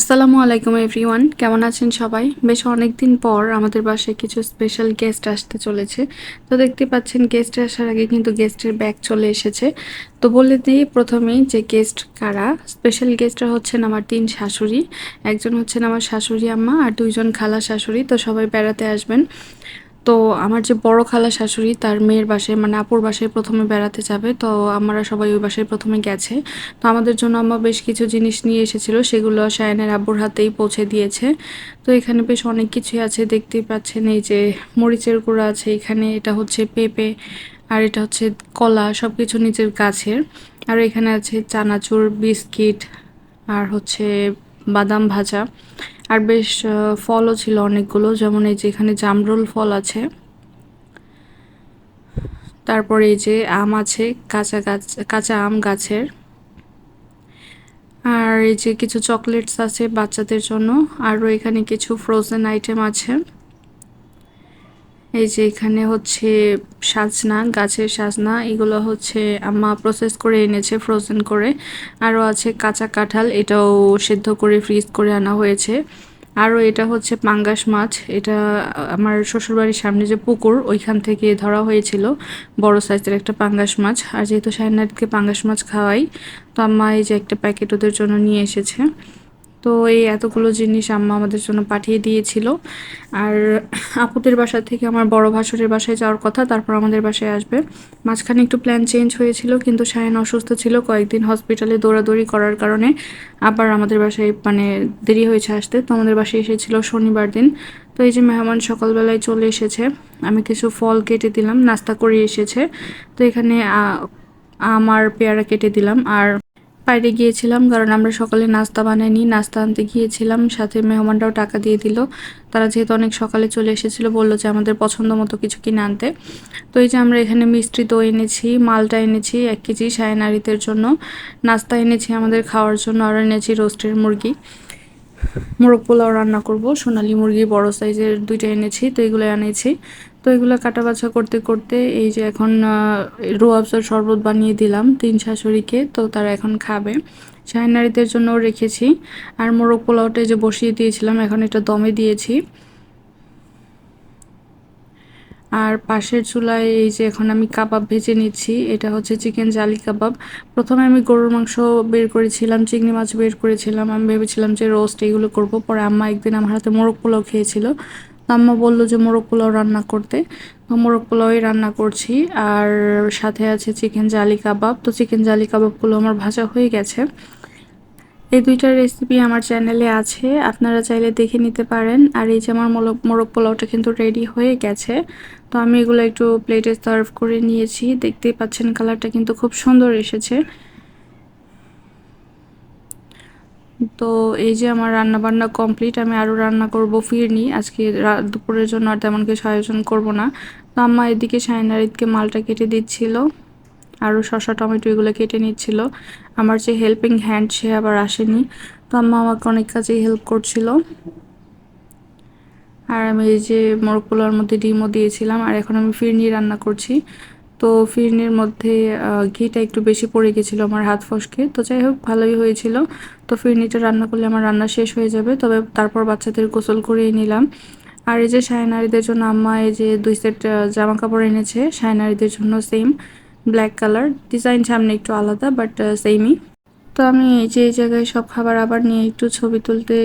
আসসালামু আলাইকুম এভরিওয়ান কেমন আছেন সবাই? বেশ অনেক দিন পর আমাদের বাসায় কিছু স্পেশাল গেস্ট আসতে চলেছে। তো দেখতে পাচ্ছেন গেস্ট আসার আগে কিন্তু গেস্টের ব্যাগ চলে এসেছে। তো বলে দিই প্রথমেই যে গেস্ট কারা? স্পেশাল গেস্টরা হচ্ছেন আমার তিন শাশুড়ি। একজন হচ্ছেন আমার শাশুড়ি আম্মা আর দুইজন খালা শাশুড়ি। তো সবাই বেড়াতে আসবেন। তো আমার যে বড় খালা শাশুড়ি, তার মেয়ের বাসায় মানে আপুর বাসায় প্রথমে বেড়াতে যাবে, তো আমরা সবাই ওই বাসায় প্রথমে গেছে। তো আমাদের জন্য আম্মা বেশ কিছু জিনিস নিয়ে এসেছিল, সেগুলো শায়নের আব্বুর হাতেই পৌঁছে দিয়েছে। তো এখানে বেশ অনেক কিছুই আছে, দেখতেই পাচ্ছেন এই যে মরিচের গুঁড়া আছে, এখানে এটা হচ্ছে পেঁপে, আর এটা হচ্ছে কলা সব কিছু নিজের গাছের আর এখানে আছে চানাচুর, বিস্কিট, আর হচ্ছে বাদাম ভাজা। আর বেশ ফলও ছিল অনেকগুলো। যেমন এই যে এখানে জামরুল ফল আছে। তারপরে এই যে আম আছে, কাঁচা গাছ, কাঁচা আম গাছের। আর এই যে কিছু চকলেটস আছে বাচ্চাদের জন্য। আরও এখানে কিছু ফ্রোজেন আইটেম আছে। এই যে এখানে হচ্ছে সাজনা, গাছের সাজনা। এগুলো হচ্ছে আম্মা প্রসেস করে এনেছে ফ্রোজেন করে। আরও আছে কাঁচা কাঁঠাল, এটাও সেদ্ধ করে ফ্রিজ করে আনা হয়েছে। আরও এটা হচ্ছে পাঙ্গাস মাছ। এটা আমার শ্বশুরবাড়ির সামনে যে পুকুর, ওইখান থেকে ধরা হয়েছিল। বড় সাইজের একটা পাঙ্গাস মাছ। আর যেহেতু সায়নাটকে পাঙ্গাস মাছ খাওয়াই, তো আম্মা এই যে একটা প্যাকেট ওদের জন্য নিয়ে এসেছে। তো এই এতগুলো জিনিস আম্মা আমাদের জন্য পাঠিয়ে দিয়েছিল। আর আপুদের বাসা থেকে আমার বড় ভাসুরের বাসায় যাওয়ার কথা, তারপর আমাদের বাসায় আসবে। মাঝখানে একটু প্ল্যান চেঞ্জ হয়েছিল, কিন্তু শায়ন অসুস্থ ছিল কয়েকদিন হসপিটালে দৌড়াদৌড়ি করার কারণে আবার আমাদের বাসায় মানে দেরি হয়েছে আসতে। তো আমাদের বাসায় এসেছিল শনিবার দিন। তো এই যে মেহমান সকালবেলায় চলে এসেছে, আমি কিছু ফল কেটে দিলাম, নাস্তা করে এসেছে। তো এখানে আমার পেয়ারা কেটে দিলাম। আর বাইরে গিয়েছিলাম, কারণ আমরা সকালে নাস্তা বানাইনি। নাস্তা আনতে গিয়েছিলাম, সাথে মেহমানরাও টাকা দিয়ে দিল। তারা যেহেতু অনেক সকালে চলে এসেছিল, বলল যে আমাদের পছন্দ মতো কিছু কিনে আনতে। তো এই যে আমরা এখানে মিষ্টি দই এনেছি, মালটা এনেছি, এক কেজি সায়নারিদের জন্য। নাস্তা এনেছি আমাদের খাওয়ার জন্য, আর এনেছি রোস্টের মুরগি। মোরগ পোলাও রান্না করব, সোনালী মুরগি বড় সাইজের দুইটা এনেছি, তো এগুলো এনেছি। তো এগুলো কাটা বাছা করতে করতে এই যে এখন রো আফজার শরবত বানিয়ে দিলাম তিন শাশুড়িকে, তো তারা এখন খাবে। শাহিনারিদের জন্যও রেখেছি। আর মোরগ পোলাওটা যে বসিয়ে দিয়েছিলাম, এখন এটা দমে দিয়েছি। আর পাশের চুলায় এই যে এখন আমি কাবাব ভেজে নিচ্ছি, এটা হচ্ছে চিকেন জালি কাবাব। প্রথমে আমি গরুর মাংস বের করেছিলাম, চিংড়ি মাছ বের করেছিলাম। আমি ভেবেছিলাম যে রোস্ট এগুলো করব, পরে আম্মা একদিন আমার হাতে মোরগ পোলাও খেয়েছিল। আম্মা বলল যে মোরগ পোলাও রান্না করতে। মোরগ পোলাওই রান্না করছি। আর সাথে আছে চিকেন জালি কাবাব। তো চিকেন জালি কাবাবগুলো আমার ভাজা হয়ে গেছে। এই দুইটা রেসিপি আমার চ্যানেলে আছে। আপনারা চাইলে দেখে নিতে পারেন। আর এই যে আমার মোরগ মোরগ পোলাওটা কিন্তু রেডি হয়ে গেছে। তো আমি এগুলো একটু প্লেটে সার্ভ করে নিয়েছি। দেখতেই পাচ্ছেন কালারটা কিন্তু খুব সুন্দর এসেছে। তো এই যে আমার রান্না বান্না কমপ্লিট আমি আরও রান্না করব ফিরনি। আজকে দুপুরের জন্য আর তেমন কিছু আয়োজন করব না। তো আম্মা এদিকে সায়নারিদকে মালটা কেটে দিচ্ছিল আরও শসা, টমেটো এগুলো কেটে নিচ্ছিল। আমার যে হেল্পিং হ্যান্ড সে আবার আসেনি। তো আম্মা আমাকে অনেক কাজেই হেল্প করছিল। আর আমি এই যে মোরগ মধ্যে ডিমও দিয়েছিলাম, আর এখন আমি ফিরনি রান্না করছি। তো ফিরনির মধ্যে ঘিটা একটু বেশি পড়ে গেছিল আমার হাত ফসকে। তো যাই হোক, ভালোই হয়েছিল। তো ফিরনিটা রান্না করলে আমার রান্না শেষ হয়ে যাবে। তবে তারপর বাচ্চাদের গোসল করিয়ে নিলাম। আর এই যে সায়নারিদের জন্য আম্মা এই যে দুই সেট জামা কাপড় এনেছে, সায়নারিদের জন্য সেম ব্ল্যাক কালার। ডিজাইন সামনে একটু আলাদা, বাট সেমই। তো আমি এই যে এই জায়গায় সব খাবার আবার নিয়ে একটু ছবি তুলতে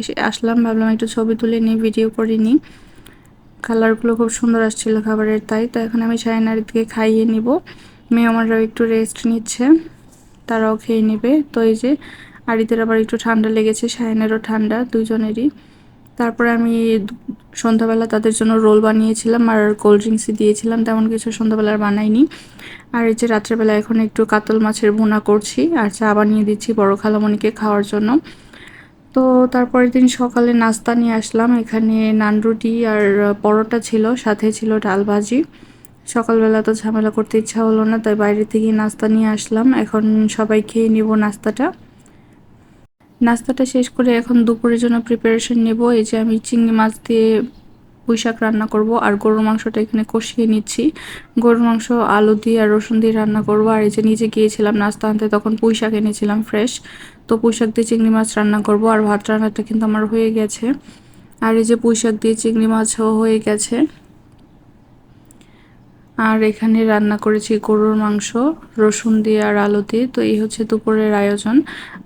এসে, আসলাম। ভাবলাম একটু ছবি তুলে নিই, ভিডিও করে নিই। কালারগুলো খুব সুন্দর আসছিল খাবারের, তাই তো এখন আমি সায়নারিদকে খাইয়ে নিব। মেহমানরাও একটু রেস্ট নিচ্ছে, তারাও খেয়ে নেবে। তো এই যে আরিদের আবার একটু ঠান্ডা লেগেছে, সায়নেরও ঠান্ডা, দুজনেরই। তারপরে আমি সন্ধ্যাবেলা তাদের জন্য রোল বানিয়েছিলাম আর কোল্ড ড্রিঙ্কসই দিয়েছিলাম, তেমন কিছু সন্ধ্যাবেলা আর বানাইনি। আর এই যে রাত্রেবেলা এখন একটু কাতল মাছের ভুনা করছি আর চা বানিয়ে দিচ্ছি বড় খালামণিকে খাওয়ার জন্য। তো তারপরের দিন সকালে নাস্তা নিয়ে আসলাম। এখানে নান রুটি আর পরোটা ছিল, সাথে ছিল ডাল ভাজি। সকালবেলা তো ঝামেলা করতে ইচ্ছা হলো না, তাই বাইরে থেকে নাস্তা নিয়ে আসলাম। এখন সবাই খেয়ে নিব নাস্তাটা। নাস্তাটা শেষ করে এখন দুপুরের জন্য প্রিপারেশন নেব। এই যে আমি চিংড়ি মাছ দিয়ে পুঁই শাক রান্না করব আর গরুর মাংসটা এখানে কষিয়ে নিচ্ছি। গরুর মাংস, আলু দিয়ে আর রসুন দিয়ে রান্না করব। আর এই যে নিজে গিয়েছিলাম নাস্তা আনতে, তখন পুঁই শাক এনেছিলাম ফ্রেশ তো পুঁই শাক দিয়ে চিংড়ি মাছ রান্না করব আর ভাত রান্নাটা কিন্তু আমার হয়ে গেছে। আর এই যে পুঁই শাক দিয়ে চিংড়ি মাছও হয়ে গেছে। আর এখানে রান্না করেছি গরুর মাংস, রসুন দিয়ে আর আলু দিয়ে। তো এই হচ্ছে দুপুরের আয়োজন।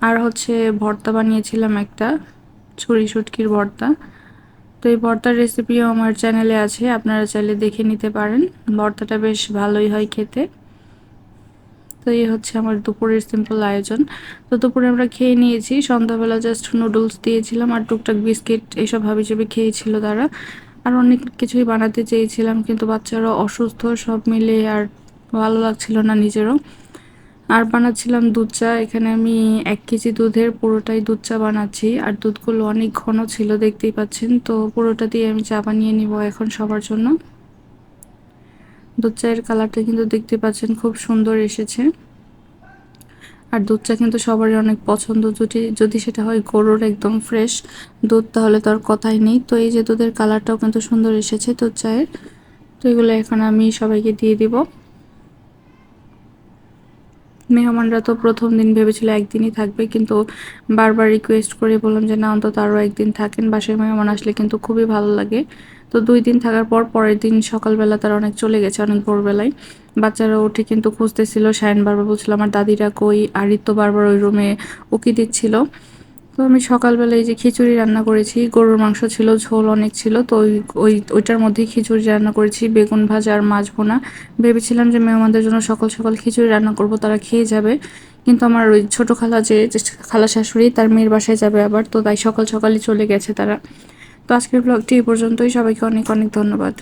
আর হচ্ছে ভর্তা বানিয়েছিলাম একটা ছুরি শুটকির ভর্তা। তো এই ভর্তার রেসিপিও আমার চ্যানেলে আছে, আপনারা চাইলে দেখে নিতে পারেন। ভর্তাটা বেশ ভালোই হয় খেতে। তো এই হচ্ছে আমার দুপুরের সিম্পল আয়োজন। তো দুপুরে আমরা খেয়ে নিয়েছি, সন্ধ্যাবেলা জাস্ট নুডলস দিয়েছিলাম আর টুকটাক বিস্কিট, এইসব চেপে খেয়েছিল তারা। আর অনেক কিছুই বানাতে চেয়েছিলাম, কিন্তু বাচ্চারা অসুস্থ, সব মিলে আর ভালো লাগছিল না নিজেরও। আর বানাচ্ছিলাম দুধ চা। এখানে আমি এক কেজি দুধের পুরোটাই দুধ চা বানাচ্ছি। আর দুধগুলো অনেক ঘন ছিল, দেখতেই পাচ্ছেন। তো পুরোটা দিয়ে আমি চা বানিয়ে নিব এখন সবার জন্য। দুধ চায়ের কালারটা কিন্তু দেখতে পাচ্ছেন, খুব সুন্দর এসেছে। আর দুধ চা কিন্তু সবারই অনেক পছন্দ। যদি যদি সেটা হয় গরুর একদম ফ্রেশ দুধ, তাহলে তো আর কথাই নেই। তো এই যে দুধের কালারটাও কিন্তু সুন্দর এসেছে দুধ চায়ের। তো এগুলো এখন আমি সবাইকে দিয়ে দিব। মেহমানরা তো প্রথম দিন ভেবেছিল একদিনই থাকবে, কিন্তু বারবার রিকোয়েস্ট করে বললাম যে, না, অন্তত আরও একদিন থাকেন, বাসায় মেহমান আসলে কিন্তু খুবই ভালো লাগে। তো দুই দিন থাকার পর পরের দিন সকালবেলা তারা অনেক চলে গেছে অনেক ভোরবেলায়। বাচ্চারা উঠে কিন্তু খুঁজতেছিল, সায়ন বারবার বলছিল, আমার দাদিরা কই? আরিত্য বারবার ওই রুমে উকি দিচ্ছিল। তো আমি সকালবেলায় যে খিচুড়ি রান্না করেছি, গরুর মাংস ছিল, ঝোল অনেক ছিল, তো ওই ওই, ওইটার মধ্যেই খিচুড়ি রান্না করেছি, বেগুন ভাজা আর মাছ ভোনা। ভেবেছিলাম যে মেহমানদের জন্য সকাল সকাল খিচুড়ি রান্না করব, তারা খেয়ে যাবে। কিন্তু আমার ওই ছোটো খালা যে খালা শাশুড়ি, তার মেয়ের বাসায় যাবে আবার, তো তাই সকাল সকালই চলে গেছে তারা। তো আজকের ব্লগটি এই পর্যন্তই, সবাইকে অনেক অনেক ধন্যবাদ।